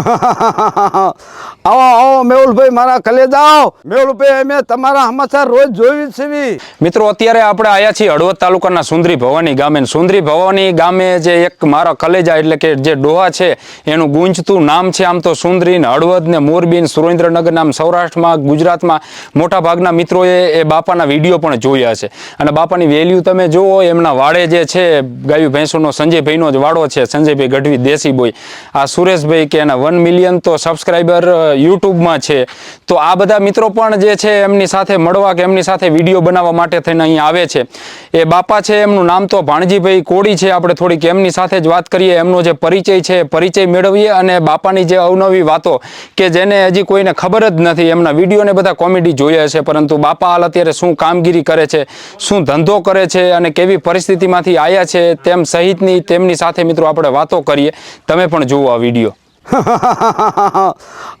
આવો આવો, મેહુલભાઈ, મારા કલેજા મેહુલભાઈ, અમે તમારા સમાચાર રોજ જોઈ છે મિત્રો, અત્યારે આપણે આવ્યા છીએ હળવદ તાલુકાના સુંદરી ભવાની ગામે. સુંદરી ભવાની ગામે જે એક મારા કલેજા એટલે કે જે ડોહા છે, એનું ગુંજતું નામ છે આમ તો સુંદરી ને હળવદ ને મોરબી સુરેન્દ્રનગર નામ સૌરાષ્ટ્રમાં, ગુજરાતમાં મોટા ભાગના મિત્રોએ એ બાપાના વીડિયો પણ જોયા છે. અને બાપાની વેલ્યુ તમે જુઓ, એમના વાડે જે છે, ગાયું ભેંસોનો સંજયભાઈનો જ વાડો છે, સંજયભાઈ ગઢવી દેશી બોય. આ સુરેશભાઈ કે એના વન મિલિયન તો સબસ્ક્રાઈબર યુટ્યુબમાં છે. તો આ બધા મિત્રો પણ જે છે એમની સાથે મળવા કે એમની સાથે વીડિયો બનાવવા માટે થઈને અહીં આવે છે. એ બાપા છે, એમનું નામ તો ભાણજીભાઈ કોડી છે. આપણે થોડીક એમની સાથે જ વાત કરીએ, એમનો જે પરિચય છે, પરિચય મેળવીએ અને બાપાની જે અવનવી વાતો કે જેને હજી કોઈને ખબર જ નથી, એમના વિડીયોને બધા કોમેડી જોયા છે પરંતુ બાપા હાલ અત્યારે શું કામગીરી કરે છે, શું ધંધો કરે છે અને કેવી પરિસ્થિતિમાંથી આવ્યા છે, તેમ સહિતની તેમની સાથે મિત્રો આપણે વાતો કરીએ. તમે પણ જુઓ આ વીડિયો.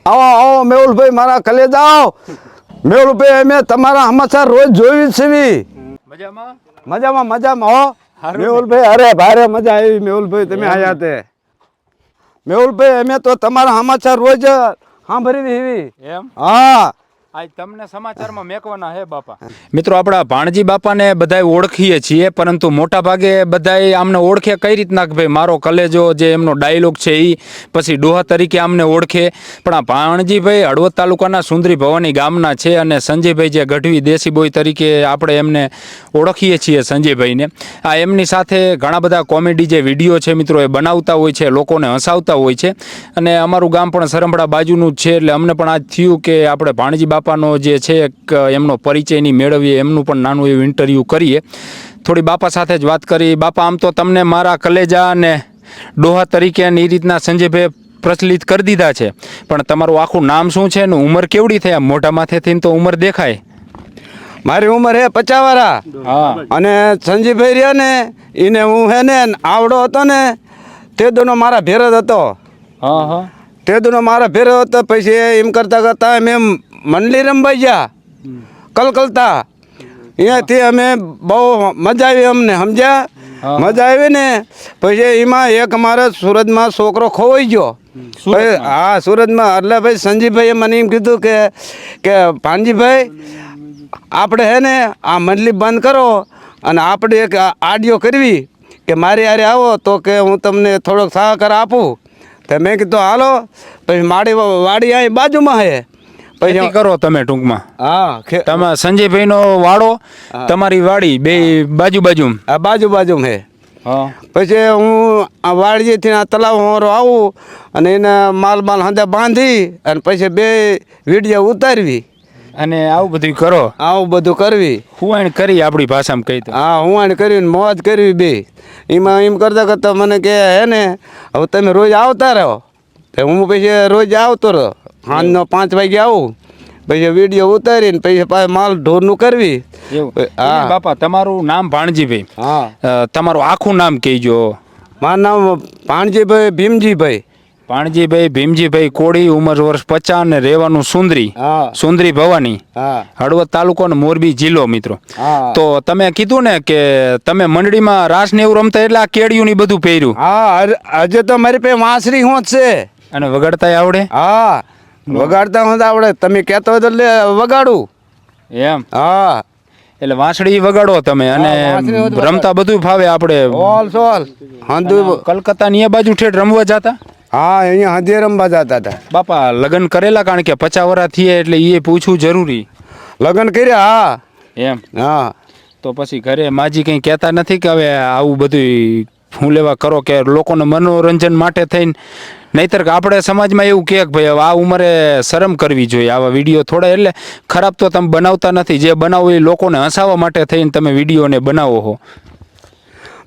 આવો આવો મેહુલભાઈ મારા કલેજા આવો મેહુલભાઈ અમે તમારા સમાચાર રોજ જોયું છે મજામાં? મજામાં મજામાં હો. મેહુલભાઈ અરે ભારે મજા આવી મેહુલભાઈ તમે આયા તે. મેહુલભાઈ અમે તો તમારા સમાચાર રોજ સાંભળી એવી એમ? હા. આજ તમને સમાચારમાં મેકવાના હે બાપા. મિત્રો, આપણા ભાણજી બાપાને બધાય ઓળખીએ છીએ, પરંતુ મોટા ભાગે બધાય આમને ઓળખે કઈ રીતના કે ભાઈ મારો કલેજો જે એમનો ડાયલોગ છે એ પછી ડોહા તરીકે આમને ઓળખે. પણ આ ભાણજીભાઈ હળવદ તાલુકાના સુંદરી ભવાની ગામના છે અને સંજયભાઈ જે ગઢવી દેશી બોય તરીકે આપણે એમને ઓળખીએ છીએ સંજયભાઈને. આ એમની સાથે ઘણા બધા કોમેડી જે વીડિયો છે મિત્રો, એ બનાવતા હોય છે, લોકોને હસાવતા હોય છે. અને અમારું ગામ પણ સરંભડા બાજુનું જ છે, એટલે અમને પણ આજ થયું કે આપણે ભાણજી બાપાનો જે છે એક એમનો પરિચયની મેળવીએ એમનું પણ નાનું એવું ઇન્ટરવ્યૂ કરીએ. થોડી બાપા સાથે જ વાત કરી. બાપા આમ તો તમને મારા કલેજા અને ડોહા તરીકે અને એ રીતના સંજયભાઈ પ્રચલિત કરી દીધા છે. પણ તમારું આખું નામ શું છે ને ઉંમર કેવડી થયા મોઢા માથેથી તો ઉંમર દેખાય. મારી ઉંમર હે હા. અને સંજીભાઈ રહ્યા ને એને હું હે ને આવડો હતો ને તે દોનો મારા ભેર જ હતો. હા હા. તે દોનો મારા ભેર હતો. પછી એમ કરતાં કરતાં એમ મંડલી રમવાઈ ગયા કલકલતા અહીંયાથી અમે બહુ મજા આવી અમને સમજ્યા? મજા આવી ને પછી એમાં એક અમારા સુરતમાં છોકરો ખોવાઈ ગયો. હા સુરતમાં. એટલે ભાઈ સંજીભાઈએ મને એમ કીધું કે કે ભાનજીભાઈ આપણે હે ને આ મંડલી બંધ કરો અને આપણે એક આડિયો કરવી કે મારી હારે આવો તો કે હું તમને થોડોક સહકાર આપું. તો મેં કીધું હાલો પછી મારી વાડી અહીં બાજુમાં હે. ખેતી કરો તમે ટૂંકમાં. હા ખે- સંજયભાઈ સંજયભાઈનો વાડો તમારી વાડી બે બાજુ બાજુ આ બાજુ બાજુમાં હે. હા. પછી હું આ વાડીએથી આ તલાવ હોરો આવું અને એને માલ માલ હંદે બાંધી અને પછી બે વીડિયો ઉતારવી. અને આવું બધું કરો. આવું બધું કરવી. હું કરી આપણી ભાષામાં કહી દઉં. હા હું આને કરીને મોજ કરવી બે. એમાં એમ કરતા કરતા મને કે હે ને હવે તમે રોજ આવતા રહો. તો હું પછી રોજ આવતો રહો સાંજનો પાંચ વાગે આવું. પછી વીડિયો ઉતારીને પછી પાછું માલ ઢોરનું કરવી. હા. બાપા તમારું નામ ભાણજીભાઈ. હા. તમારું આખું નામ કહેજો. મારું નામ ભાણજીભાઈ ભીમજીભાઈ. પાણજીભાઈ ભીમજીભાઈ કોળી ઉંમર વર્ષ પચાસ ને રહેવાનું સુંદરી. સુંદરી ભવાની. હળવદ તાલુકો ને મોરબી જિલ્લો મિત્રો. તો તમે કીધું ને કે તમે મંડળીમાં રાસ ને એવું રમતા એટલે આ કેડિયું ની બધું પહેર્યું. હા આજે તો મારી પાસે વાંસરી હોત છે. અને વગાડતા આવડે? હા. વગાડતા હોત આવડે. તમે કહેતો હોય તો લે વગાડું. એમ? હા. એટલે વાંસળી વગાડો તમે અને હા, રમતા બધું ફાવે આપણે. ઓલ સોલ. હાંધુ કલકત્તા ની બાજુ ઠેઠ રમવા જતા? હા અહીંયા હાંધે રમવા જતા હતા. બાપા લગ્ન કરેલા કારણ કે પચાસ વર્ષ થયા એટલે એ પૂછવું જરૂરી. લગ્ન કર્યા હા. એમ? હા. તો પછી ઘરે માજી કંઈ કહેતા નથી કે હવે આવું બધું હું લેવા કરો કે લોકોને મનોરંજન માટે થઈને નહીતર કે આપણે સમાજમાં એવું કહે કે ભાઈ હવે આ ઉંમરે શરમ કરવી જોઈએ. આવા વીડિયો થોડા એટલે ખરાબ તો તમે બનાવતા નથી. જે બનાવો એ લોકોને હસાવવા માટે થઈને તમે વિડીયોને બનાવો છો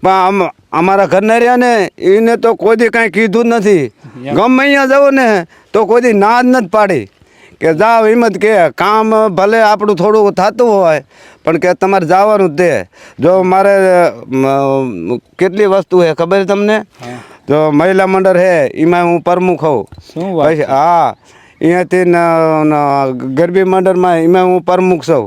પણ આમ અમારા ઘરના રહ્યા ને એને તો કોઈ દી કાંઈ કીધું જ નથી. ગમે અહીંયા જાઓ ને તો કોઈ દી ના જ નથી પાડી. કે જાઓ એમ જ કે કામ ભલે આપણું થોડું થતું હોય પણ કે તમારે જવાનું જ તે. જો મારે કેટલી વસ્તુ છે ખબર તમને? જો મહિલા મંડળ હે એમાં હું પ્રમુખ હોઉં. શું હા અહીંયાથી ગરબી મંડળમાં એમાં હું પ્રમુખ છું.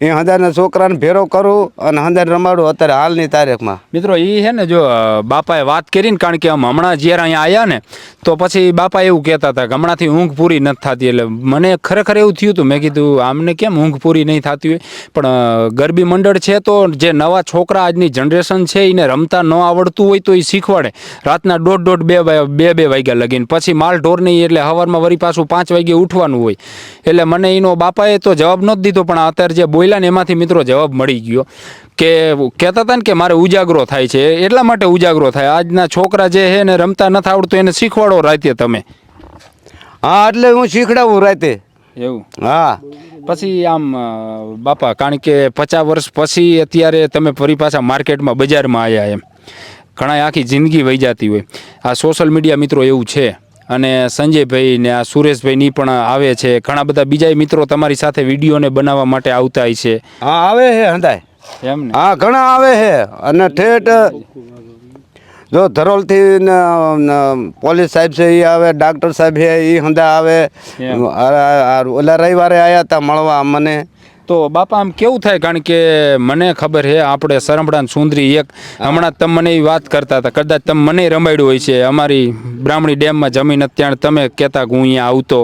એ હંધારના છોકરાને ભેરો કરું અને હંદાર રમાડું અત્યારે હાલની તારીખમાં. મિત્રો એ છે ને જો બાપાએ વાત કરીને, કારણ કે આમ હમણાં જ્યારે અહીંયા આવ્યા ને, તો પછી બાપા એવું કહેતા હતા કે હમણાંથી ઊંઘ પૂરી નથી થતી. એટલે મને ખરેખર એવું થયું હતું, મેં કીધું, આમને કેમ ઊંઘ પૂરી નહીં થતી હોય? પણ ગરબી મંડળ છે તો જે નવા છોકરા આજની જનરેશન છે એને રમતા ન આવડતું હોય તો એ શીખવાડે. રાતના દોઢ દોઢ બે બે બે વાગ્યા લગીને. પછી માલ ઢોર નહીં, એટલે સવારમાં વળી પાછું પાંચ વાગે ઉઠવાનું હોય. એટલે મને એનો બાપાએ તો જવાબ નહોતો દીધો, પણ અત્યારે જે બોલ્યા ને એમાંથી મિત્રો જવાબ મળી ગયો કે કહેતા હતા ને કે મારે ઉજાગરો થાય છે. એટલા માટે ઉજાગરો થાય. આજના છોકરા જે છે ને રમતા નથી આવડતું એને શીખવાડો રાતે તમે. હા એટલે હું શીખડાવું રાતે. એવું? હા. પછી આમ બાપા કારણ કે પચાસ વર્ષ પછી અત્યારે તમે ફરી પાછા માર્કેટમાં બજારમાં આવ્યા એમ. ઘણા આખી જિંદગી વહી જતી હોય. આ સોશિયલ મીડિયા મિત્રો એવું છે. અને સંજયભાઈ ને આ સુરેશભાઈ પણ આવે છે. ઘણા બધા બીજા મિત્રો તમારી સાથે વિડીયોને બનાવવા માટે આવતા છે. હા આવે હે હંદાય એમ ને? હા ઘણા આવે છે અને ઠેઠ જો ધરોલથી પોલીસ સાહેબ છે એ આવે ડાક્ટર સાહેબ છે એ હંદા આવે. ઓલા રવિવારે આવ્યા હતા મળવા મને તો બાપા આમ કેવું થાય? કારણ કે મને ખબર છે આપણે સરંભડાન સુંદરી એક હમણાં તમે મને એવી વાત કરતા હતા. કદાચ તમે મને રમાડ્યું હોય છે અમારી બ્રાહ્મણી ડેમમાં જમીન ત્યારે તમે કહેતા કે હું અહીંયા આવતો.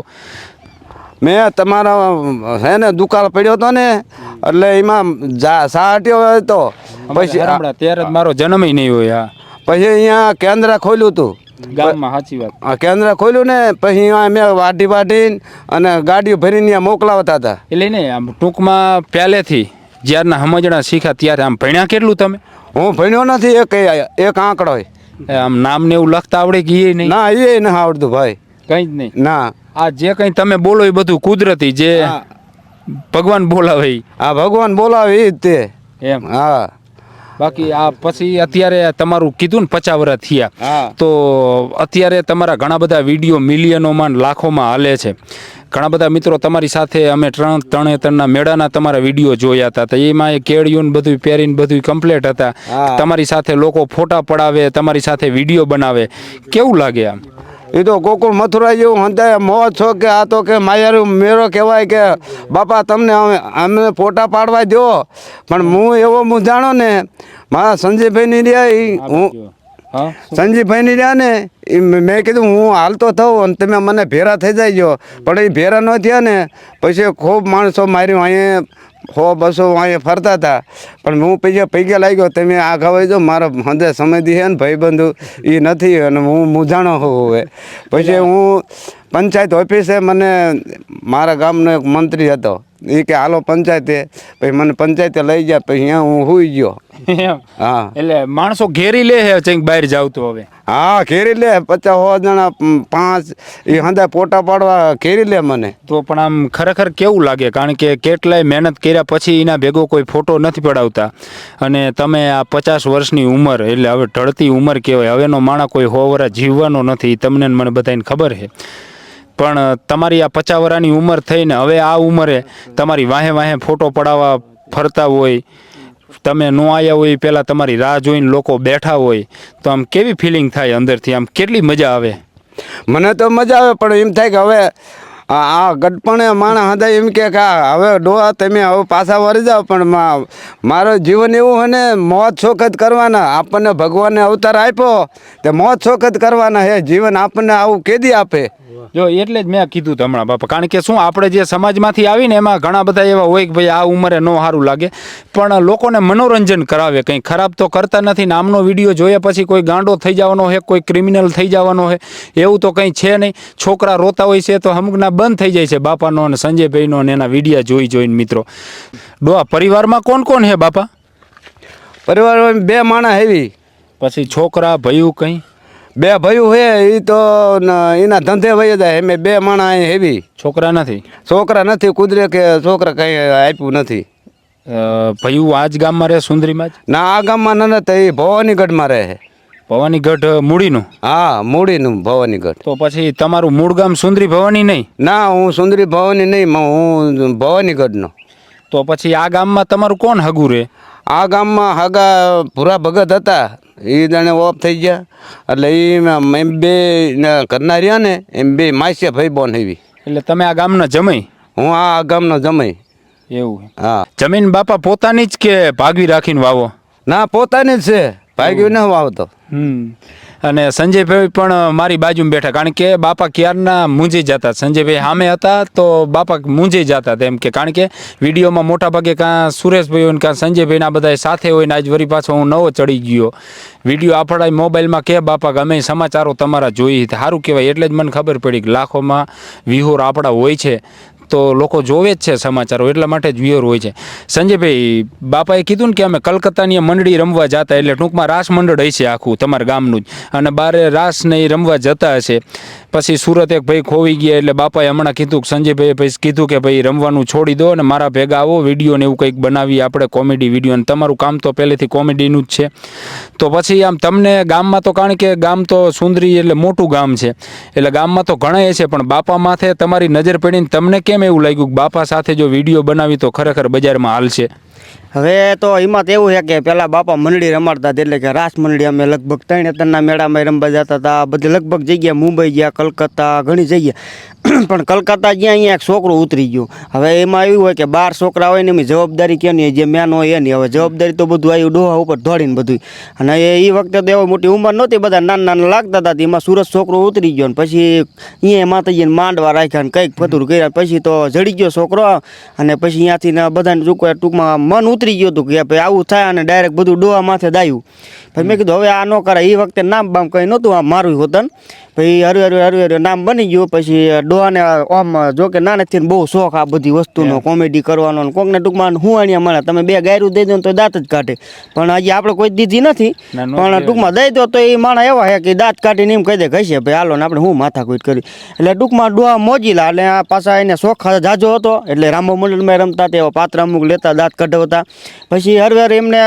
મેં તમારા હે ને દુકાળ પડ્યો હતો ને એટલે એમાં જા સાટ્યો હતો. પછી ત્યારે મારો જન્મ નહીં હોય આ પછી અહીંયા કેન્દ્ર ખોલ્યું હતું. ગામમાં સાચી વાત. હા કેન્દ્ર ખોલ્યું ને પછી મેં વાઢી વાઢીને અને ગાડીઓ ભરીને ત્યાં મોકલાવતા હતા. એટલે ને આમ ટૂંકમાં પહેલેથી જ્યારના સમજણા શીખ્યા ત્યારે આમ ભણ્યા કેટલું તમે? હું ભણ્યો નથી એક એક આંકડો આમ આમ નામને એવું લખતા આવડે કે એ નહીં? ના એ ના આવડતું ભાઈ. કંઈ જ નહીં. ના. આ જે કંઈ તમે બોલો એ બધું કુદરતી જે ભગવાન બોલાવે. આ ભગવાન બોલાવે એ જ તે. એમ. હા. બાકી આ પછી અત્યારે તમારું કીધું ને પચાસ વર્ષ થયા. તો અત્યારે તમારા ઘણા બધા વીડિયો મિલિયનોમાં લાખોમાં હાલે છે. ઘણા બધા મિત્રો તમારી સાથે અમે ત્રણ ત્રણે ત્રણના મેળાના તમારા વીડિયો જોયા હતા. તો એમાં એ કેળિયું ને બધું પહેરીને બધું કમ્પ્લીટ હતા. તમારી સાથે લોકો ફોટા પડાવે તમારી સાથે વીડિયો બનાવે. કેવું લાગે આમ? એ તો ગોકુળ મથુરા જેવું હંતાય. મોજ છો કે આ તો કે માયારું મેરો કહેવાય કે બાપા તમને અમે અમને ફોટા પાડવા દો પણ હું એવો હું જાણો ને મારા સંજયભાઈની રહ્યા હું હા સંજીવભાઈની રહ્યા ને મેં કીધું, હું હાલતો થઉં, અને તમે મને ભેરા થઈ જાય પણ એ ભેરા ન થયા ને, પછી ખૂબ માણસો માર્યું, અહીંયા સો બસો અહીંયા ફરતા હતા. પણ હું પૈસા પૈસા લાગ્યો, તમે આ ખવાઈ જો મારો હંદે સમયથી છે ને, ભાઈબંધુ એ નથી, અને હું મૂંઝાણો હોઉં હવે. પછી હું પંચાયત ઓફિસે મને, મારા ગામનો એક મંત્રી હતો. એ કે હાલો પંચાયતે પછી મને પંચાયતે લઈ ગયા પછી અહીંયા હું સુઈ ગયો. હા. એટલે માણસો ઘેરી લે છે ચેક બહાર જાવ તો હવે? હા ઘેરી લે પચાસ સો જણા પાંચ એ હંદા પોટા પાડવા ઘેરી લે મને. તો પણ આમ ખરેખર કેવું લાગે? કારણ કે કેટલાય મહેનત કર્યા પછી એના ભેગો કોઈ ફોટો નથી પડાવતા. અને તમે આ પચાસ વર્ષની ઉંમર એટલે હવે ઢળતી ઉંમર કહેવાય. હવેનો માણસ કોઈ હોવરા જીવવાનો નથી તમને મને બધાને ખબર છે પણ તમારી આ પચાસ વર્ષની ઉંમર થઈને હવે આ ઉંમરે તમારી વાહે વાહે ફોટો પડાવવા ફરતા હોય, તમે નો આવ્યા હોય પહેલાં તમારી રાહ જોઈને લોકો બેઠા હોય, તો આમ કેવી ફિલિંગ થાય અંદરથી? આમ કેટલી મજા આવે? મને તો મજા આવે, પણ એમ થાય કે હવે આ ગડપણે માણસ હતા એમ કે હવે ડોહા તમે હવે પાછા વળી જાઓ, પણ મારો મારું જીવન એવું હોય ને, મોત શોખત કરવાના, આપણને ભગવાને અવતાર આપ્યો, તે મોત શોખત કરવાના હે, જીવન આપણને આવું કેદી આપે? જો એટલે જ મેં કીધું હમણાં બાપા. કારણ કે શું આપણે જે સમાજમાંથી આવીને એમાં ઘણા બધા એવા હોય કે ભાઈ આ ઉંમરે ન સારું લાગે. પણ લોકોને મનોરંજન કરાવે કંઈ. ખરાબ તો કરતા નથી. ને આમનો વીડિયો જોયા પછી કોઈ ગાંડો થઈ જવાનો હોય કોઈ ક્રિમિનલ થઈ જવાનો હોય એવું તો કંઈ છે નહીં. છોકરા રોતા હોય છે તો અમુકના બંધ થઈ જાય છે બાપાનો અને સંજયભાઈનો અને એના વિડીયા જોઈ જોઈને મિત્રો. ડોહા પરિવારમાં કોણ કોણ હે બાપા? પરિવારમાં બે માણા હેવી પછી છોકરા ભયું કંઈ? બે ભાઈઓ હે એ તો એના ધંધે વહી જાય. એમ બે અહીં હેવી. છોકરા નથી? છોકરા નથી કુદરે કે છોકરા કંઈ આપ્યું નથી. ભયું આ જ ગામમાં રહે સુંદરીમાં જ? ના આ ગામમાં ન તો એ ભવાનીગઢમાં રહે ભવાનીગઢ મૂડીનું? હા મૂડીનું ભવાનીગઢ. તો પછી તમારું મૂળ ગામ સુંદરી ભવાની નહીં? ના હું સુંદરી ભવાની નહીં હું ભવાનીગઢનો. તો પછી આ ગામમાં તમારું કોણ હગું રે આ ગામમાં હાગા ભૂરા ભગત હતા. એ જાણે ઓફ થઈ ગયા. એટલે એ એમ બે ઘરના રહ્યા ને એમ બે માસિયા ભાઈ બોન એવી એટલે તમે આ ગામના જમાઈ? હું આ ગામનો જમાઈ. એવું હા. જમીન બાપા પોતાની જ કે ભાગવી રાખીને વાવો? ના પોતાની જ છે. ભાગ્યું ન વાવતો. હમ. અને સંજયભાઈ પણ મારી બાજુમાં બેઠા, કારણ કે બાપા ક્યારના મૂંઝી જતા? સંજયભાઈ સામે હતા તો બાપા મૂંઝી જતા તેમ કે, કારણ કે વિડીયોમાં મોટા ભાગે કાં સુરેશભાઈ હોય ને કાં સંજયભાઈના બધા સાથે હોય ને આજ વરી પાછો હું નવો ચડી ગયો. વીડિયો આપણા મોબાઈલમાં કે બાપા અમે સમાચારો તમારા જોઈ સારું કહેવાય, એટલે જ મને ખબર પડી કે લાખોમાં વિહોર આપણા હોય છે. તો લોકો જોવે જ છે સમાચારો, એટલા માટે જ વ્યુઅર હોય છે. સંજયભાઈ, બાપાએ કીધું ને કે અમે કલકત્તાની મંડળી રમવા જતા એટલે ટૂંકમાં રાસ મંડળ હશે આખું તમારા ગામનું જ. અને બારે રાસ ને રમવા જતા હશે. પછી સુરત એક ભાઈ ખોવી ગયા એટલે બાપાએ હમણાં કીધું કે સંજયભાઈએ પછી કીધું કે ભાઈ રમવાનું છોડી દો અને મારા ભેગા આવો વીડિયો ને એવું કંઈક બનાવી આપણે કોમેડી વીડિયો અને તમારું કામ તો પહેલેથી કોમેડીનું જ છે. તો પછી આમ તમને ગામમાં તો કારણ કે ગામ તો સુંદરી એટલે મોટું ગામ છે. એટલે ગામમાં તો ઘણા છે, પણ બાપા માથે તમારી નજર પડીને તમને કેમ એવું લાગ્યું કે બાપા સાથે જો વીડિયો બનાવી તો ખરેખર બજારમાં હાલશે હવે તો એમાં તો એવું છે કે પેલા બાપા મંડળી રમાડતા એટલે કે રાસ મંડળી અમે લગભગ ત્રણ ત્રણના મેળામાં રમવા જતા હતા. બધી લગભગ જગ્યા મુંબઈ ગયા, કલકત્તા, ઘણી જગ્યા. પણ કલકત્તા જ્યાં અહીંયા એક છોકરો ઉતરી ગયો. હવે એમાં એવું હોય કે બાર છોકરા હોય ને એમની જવાબદારી કેની? જે મેન હોય એની. હવે જવાબદારી તો બધું આવ્યું ડોહા ઉપર દોડીને બધું અને એ વખતે તો એવો મોટી ઉંમર નહોતી, બધા નાના નાના લાગતા હતા. એમાં સુરત છોકરો ઉતરી ગયો ને પછી અહીંયા માતાજીને માંડવા રાખ્યા ને કંઈક ફતુર કર્યા પછી તો જડી ગયો છોકરો અને પછી અહીંયાથી બધાને ચૂકવા ટૂંકમાં મન ઉતરી ગયું હતું કે ભાઈ આવું થાય અને ડાયરેક્ટ બધું ડોહા માથે દાયું પછી મેં કીધું, હવે આ ન કરાય. એ વખતે નામ બામ કંઈ નહોતું, આ મારું હોતન પછી હરું હરું હરું હરું નામ બની ગયું. પછી ડોહાને આમ જો કે નાનેથી બહુ શોખ આ બધી વસ્તુનો કોમેડી કરવાનો ને કોકને ટૂંકમાં હું અહીંયા મળે. તમે બે ગાયરું દઈ દો તો દાંત જ કાઢે. પણ હજી આપણે કોઈ દીધી નથી. પણ ટૂંકમાં દઈ દો તો એ માણસ એવા છે કે દાંત કાઢીને એમ કહી દે કહીશે ભાઈ હાલો ને આપણે હું માથાકૂટ કરી. એટલે ટૂંકમાં ડોહા મોજીલા એટલે આ પાછા એને શોખ જાજો હતો. એટલે રામો મંડળમાં રમતા તેઓ પાત્ર અમુક લેતા દાંત કઢાવતા. પછી હર હર એમને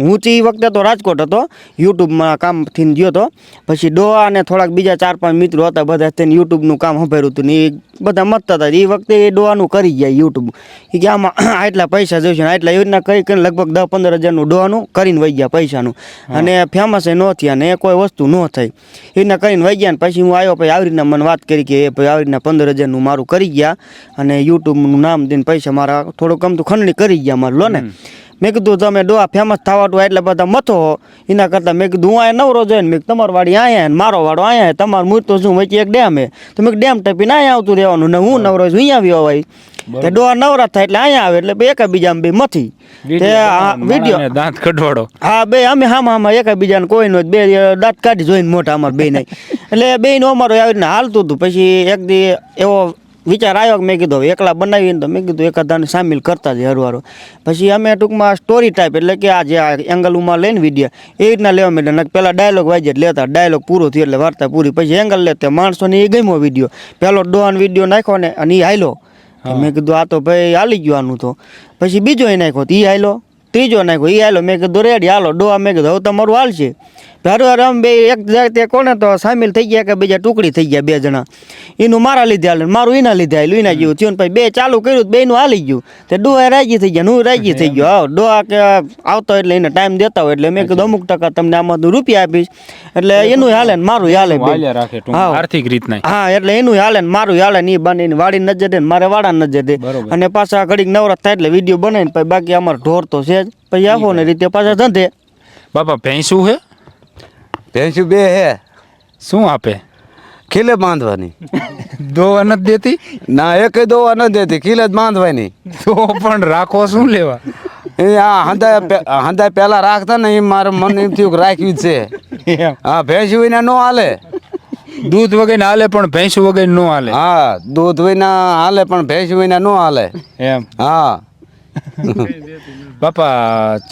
હું તો વખતે તો રાજકોટ હતો યુટ્યુબમાં કામથી ગયો હતો. પછી ડોહા અને થોડાક બીજા ચાર પાંચ મિત્રો હતા બધા તેને યુટ્યુબનું કામ સંભાળ્યું હતું ને એ બધા મતતા હતા એ વખતે એ ડોવાનું કરી ગયા યુટ્યુબ. એ કે આમાં આટલા પૈસા જોઈશે આટલા યોજના કરી કરીને લગભગ દસ પંદર હજારનું ડોવાનું કરીને વહી ગયા પૈસાનું. અને ફેમસ એ ન થયા ને એ કોઈ વસ્તુ ન થઈ. એ રીતના કરીને વહી ગયા ને પછી હું આવ્યો પછી આવી રીતના મને વાત કરી કે ભાઈ આવી રીતના પંદર હજારનું મારું કરી ગયા અને યુટ્યુબનું નામ દઈને પૈસા મારા થોડુંક કમ તો ખંડણી કરી ગયા મારું લો ને. મેં કીધું તમે ડોહા ફેમસ થવાટું એટલે બધા મથો એના કરતાં મેં કીધું હું અહીંયા નવરો જોઈને મેં તમારો વાડી અહીંયા ને મારો વાડો અહીંયા. તમારું મૂળ તો શું વચ્ચે એક ડેમ. હે તો મેં ડેમ ટપીને અહીંયા આવતું રહેવાનું ને હું નવરો છું અહીંયા આવ્યો હોય. તે ડોહા નવરા થાય એટલે અહીંયા આવે એટલે બે એકબીજા બે મથી. તે વીડિયો દાંત કઢવાડો. હા બે અમે હામ હામાં એકબીજાને કોઈ નો બે દાંત કાઢી જોઈને મોટા અમાર બે નહીં એટલે બે નો અમારો આવી હાલતું હતું. પછી એક દી એવો વિચાર આવ્યો કે મેં કીધું હવે એકલા બનાવીને તો મેં કીધું એકાદાને સામેલ કરતા જ હરવારો. પછી અમે ટૂંકમાં સ્ટોરી ટાઈપ એટલે કે આ જે આ એંગલમાં લઈને વીડિયો એ રીતના લેવા માંડ્યા. પહેલાં ડાયલોગ વાજે લેતા ડાયલોગ પૂરો થયો એટલે વાર્તા પૂરી. પછી એંગલ લેતા માણસોને એ ગમ્યો વીડિયો પહેલો ડોહાન વીડિયો નાખ્યો ને અને એ હાલ્યો. મેં કીધું આ તો ભાઈ હાલી ગયો આનું તો. પછી બીજો એ નાખ્યો તો એ હાલ્યો. ત્રીજો નાખ્યો એ હાલો મેં કીધું રેડી હાલો ડોહા. મેં કીધું હવે તમારું હાલ હારું આમ બે એક જાતે કોને તો સામેલ થઈ ગયા કે બીજા ટુકડી થઈ ગયા બે જણા. એનું મારા લીધે હાલે મારું એના લીધે હાલ્યું એના જેવું થયું. પછી બે ચાલુ કર્યું બે નું હાલી ગયું. તે ડોહા રાજી થઈ ગયા હું રાજી થઈ ગયો. આવ ડોહા કે આવતો એટલે એને ટાઈમ દેતા હોય એટલે મેં કીધું અમુક ટકા તમને આમાં રૂપિયા આપીશ. એટલે એનું હાલે ને મારું હાલે. આર્થિક રીતના. હા એટલે એનું હાલે ને મારું હાલે ને એ બને વાડી નજર દે ને મારે વાડા નજર દે અને પાછા ઘડીક નવરાત થાય એટલે વીડિયો બનાવીને પછી બાકી અમારે ઢોર તો છે જ. પછી આવો ને રીતે પાછા ધંધે. બાપા ભેંસું હે ભેંસું બે હે. શું આપે? ખીલે બાંધવાની. દોવા નથી દેતી? ના એક દોવા ન દેતી ખીલે જ બાંધવાની. તો પણ રાખો શું લેવા? એ આ હંધાય પે- હંધાય પેલા રાખતા ને એ મારે મન એમ થયું કે રાખ્યું છે. હા ભેંસ વિના નો હાલે. દૂધ વગર હાલે પણ ભેંસું વગર નો હાલે? હા દૂધ વિના હાલે પણ ભેંસ વિના નો હાલે. એમ. હા. બાપા,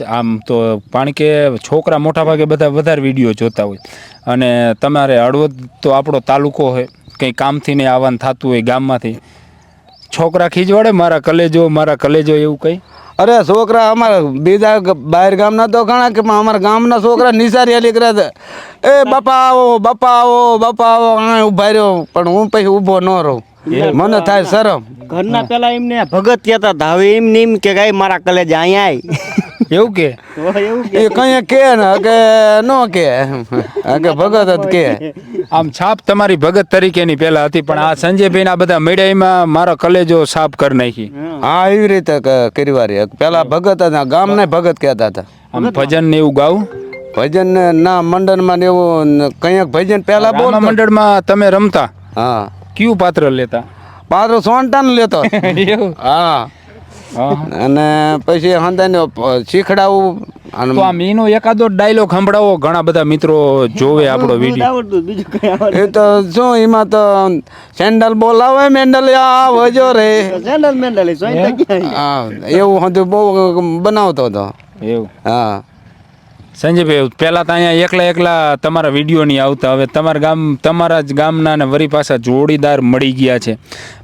આમ તો કારણ કે છોકરા મોટા ભાગે બધા વધારે વીડિયો જોતા હોય. અને તમારે હળવદ તો આપણો તાલુકો હોય, કંઈ કામથી ને આવવાનું થતું હોય ગામમાંથી. છોકરા ખીજવાડે, મારા કલેજો મારા કલેજો એવું કંઈ? અરે, છોકરા અમારા બીજા બહાર ગામના તો ઘણા કે અમારા ગામના છોકરા નિસારી હાલી કરે છે. એ, બાપા આવો બાપા આવો બાપા આવો આ ઊભા રહ્યો. પણ હું પછી ઊભો ન રહું. મને થાય શરમ. ઘરના પેલા એમને ભગત કહેતા હતા હવે એમ કે ગાય મારા કલેજ અહીંયા આય. એવું કે? એ કઈ કે ને કે નો કે. કે ભગત જ કે. આમ છાપ તમારી ભગત તરીકેની પેલા હતી પણ આ સંજયભાઈ ના બધા મેળાઈમાં મારો કલેજો સાફ કરી નાખી. હા. એવી રીતે ક- કરી વારી. પેલા ભગત હતા ગામ ને ભગત કહેતા હતા. આમ ભજન ને એવું ગાવું? ભજન ના મંડળમાં ને એવું કંઈક ભજન પેલા બોલ મંડળ મંડળમાં તમે રમતા? હા. કયું પાત્ર લેતા? પાત્ર સોંટા ને લેતો. એવું? હા. હા. અને પછી હંતાને શીખડાવું અને તો મીનો એનો એકાદો ડાયલોગ સંભળાવો ઘણા બધા મિત્રો જોવે આપણો વીડિયો બીજું કઈ એ તો શું એમાં તો સેન્ડલ બોલાવે મેન્ડલ આવજો રે. સેન્ડલ મેન્ડલ એવું હતું બહુ બનાવતો હતો. એવું. હા. સંજયભાઈ, પહેલાં તો અહીંયા એકલા એકલા તમારા વીડિયો નહીં આવતા. હવે તમારા ગામ, તમારા જ ગામના ને વરી પાછા જોડીદાર મળી ગયા છે.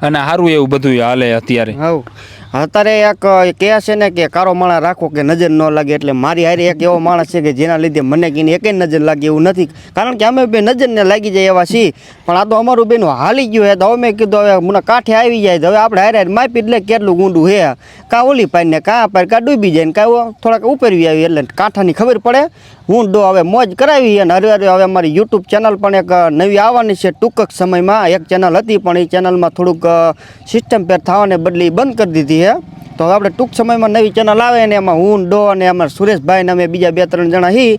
અને સારું એવું બધું હાલે અત્યારે. હવ અત્યારે એક કહે છે ને કે કારો માણસ રાખો કે નજર ન લાગે, એટલે મારી હારે એક એવો માણસ છે કે જેના લીધે મને કીને એકે નજર લાગે એવું નથી. કારણ કે અમે બે નજરને લાગી જાય એવા છીએ. પણ આ તો અમારું બેનું હાલી ગયું હે, તો અમે કીધું હવે મને કાંઠે આવી જાય, તો હવે આપણે હારે હારે માપી એટલે કેટલું ગુંડું હે. કાં ઓલી પાઈને કાં આ પાર કાં ડૂબી જાય ને કાં થોડાક ઉપરવી આવી એટલે કાંઠાની ખબર પડે. હું ડો હવે મોજ કરાવી અને હરે હરે હવે અમારી યુટ્યુબ ચેનલ પણ એક નવી આવવાની છે, ટૂંક સમયમાં. એક ચેનલ હતી પણ એ ચેનલમાં થોડુંક સિસ્ટમ પેર થવાને બદલી બંધ કરી દીધી. છે તો હવે આપણે ટૂંક સમયમાં નવી ચેનલ આવે ને એમાં હું ડો અને અમારા સુરેશભાઈને અમે બીજા બે ત્રણ જણા હી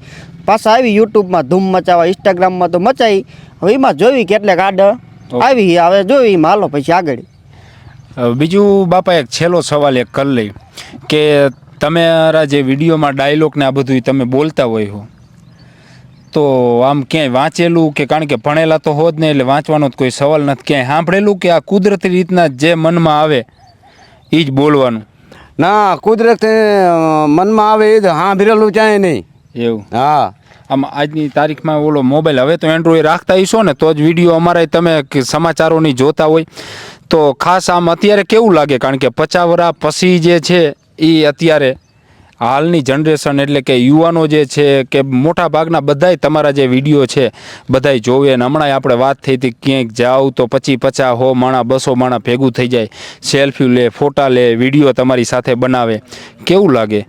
પાછા આવી યુટ્યુબમાં ધૂમ મચાવવા ઇન્સ્ટાગ્રામમાં તો મચાવી હવે એમાં જોવી કેટલેક આડ આવી હવે જોઈ એમાં. હાલો પછી આગળ. બીજું બાપા એક છેલ્લો સવાલ એક કરી લઈ કે તમારા જે વિડીયોમાં ડાયલોગ ને આ બધું તમે બોલતા હોય હો. તો આમ ક્યાંય વાંચેલું કે કારણ કે ભણેલા તો હોત નહીં એટલે વાંચવાનો તો કોઈ સવાલ નથી. ક્યાંય સાંભળેલું કે આ કુદરતી રીતના જે મનમાં આવે એ જ બોલવાનું. ના કુદરત મનમાં આવે એ જ સાંભળેલું ચાય નહીં. એવું. હા. આમ આજની તારીખમાં ઓલો મોબાઈલ હવે તો એન્ડ્રોઈડ રાખતા હશો ને તો જ વીડિયો અમારે તમે સમાચારોની જોતા હોય. તો ખાસ આમ અત્યારે કેવું લાગે? કારણ કે પચાવરા પછી જે છે એ અત્યારે હાલની જનરેશન એટલે કે યુવાનો જે છે કે મોટા ભાગના બધાય તમારા જે વીડિયો છે બધાય જોવે ને હમણાં આપણે વાત થઈ હતી ક્યાંક જાવ તો પચી પચાસ હો માણા બસો માણા ભેગું થઈ જાય. સેલ્ફી લે ફોટા લે વીડિયો તમારી સાથે બનાવે. કેવું લાગે?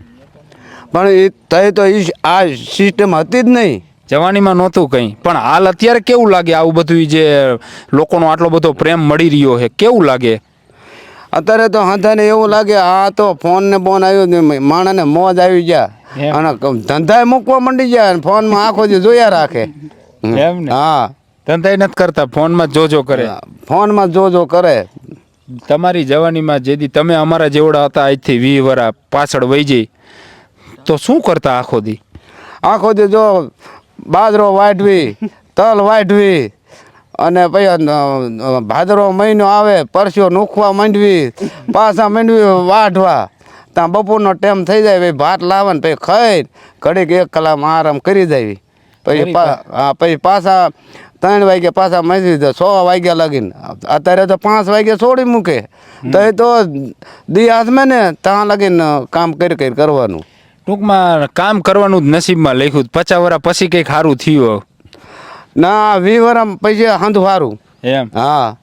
પણ એ તઈ તો એ આ સિસ્ટમ હતી જ નહીં. જવાનીમાં નહોતું કંઈ. પણ હાલ અત્યારે કેવું લાગે આવું બધું જે લોકોનો આટલો બધો પ્રેમ મળી રહ્યો છે? કેવું લાગે? અત્યારે તો હાથાને એવું લાગે આ તો ફોન ને ફોન આવ્યો ને માણસને મોજ આવી. ગયા. અને ધંધા મૂકવા માંડી ગયા ફોનમાં આખો દી જોયા રાખે. એમ ને? હા. ધંધા નથી કરતા ફોનમાં જ જોજો કરે. ફોનમાં જો જો કરે. તમારી જવાનીમાં જેથી તમે અમારા જેવડા હતા આજથી વી વરા પાછળ વહી જઈ તો શું કરતા આખો દી આખો દી જો બાજરો વાઢવી તલ વાઢવી અને પછી ભાદરો મહિનો આવે પરસ્યો નૂખવા માંડવી પાછા માંડવી વાઢવા. ત્યાં બપોરનો ટાઈમ થઈ જાય ભાઈ ભાત લાવે ને પછી ખાઈ ઘડીક એક કલાકમાં આરામ કરી દેવી. પછી હા પછી પાછા ત્રણ વાગે પાછા મસી દે છ વાગ્યા લગીને. અત્યારે તો પાંચ વાગે છોડી મૂકે. તો એ તો દી હાથમાં ને ત્યાં લગીને કામ કરી કરી કરવાનું. ટૂંકમાં કામ કરવાનું જ નસીબમાં લખ્યું. પચાસ વર્ષ પછી કંઈક સારું થયું ના વી વરમ પૈસા હાંધું સારું એમ. હા.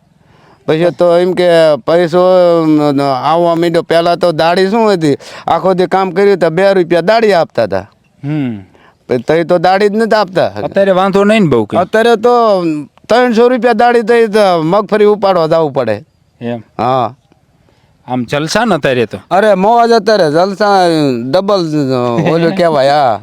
પછી તો એમ કે પૈસો આવવા માંડ્યો. પહેલાં તો દાડી શું હતી? આખો દી કામ કર્યું તો બે રૂપિયા દાડી આપતા હતા. તઈ તો દાડી જ નથી આપતા. અત્યારે વાંધો નહીં ને બહુ અત્યારે તો ત્રણસો રૂપિયા દાડી થઈ તો મગફળી ઉપાડવા જવું પડે. એમ. હા. આમ જલસા ને અત્યારે તો? અરે મોજ અત્યારે જલસા ડબલ ઓલું કહેવાય હા.